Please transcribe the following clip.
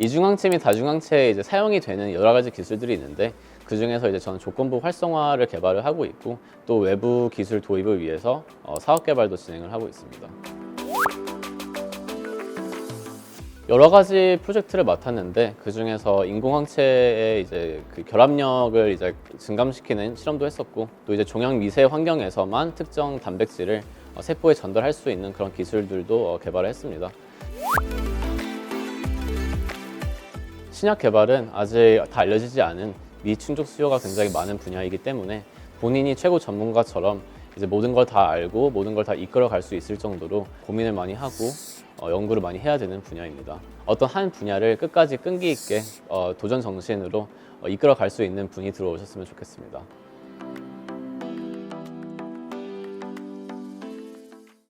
이중항체 및 다중항체에 이제 사용이 되는 여러 가지 기술들이 있는데 그 중에서 이제 저는 조건부 활성화를 개발을 하고 있고 또 외부 기술 도입을 위해서 어, 사업 개발도 진행을 하고 있습니다. 여러 가지 프로젝트를 맡았는데 그 중에서 인공항체의 이제 그 결합력을 이제 증감시키는 실험도 했었고 또 이제 종양 미세 환경에서만 특정 단백질을 어, 세포에 전달할 수 있는 그런 기술들도 어, 개발을 했습니다. 신약 개발은 아직 다 알려지지 않은 미충족 수요가 굉장히 많은 분야이기 때문에 본인이 최고 전문가처럼 이제 모든 걸 다 알고 모든 걸 다 이끌어 갈 수 있을 정도로 고민을 많이 하고 어, 연구를 많이 해야 되는 분야입니다. 어떤 한 분야를 끝까지 끈기 있게 어, 도전 정신으로 어, 이끌어 갈 수 있는 분이 들어오셨으면 좋겠습니다.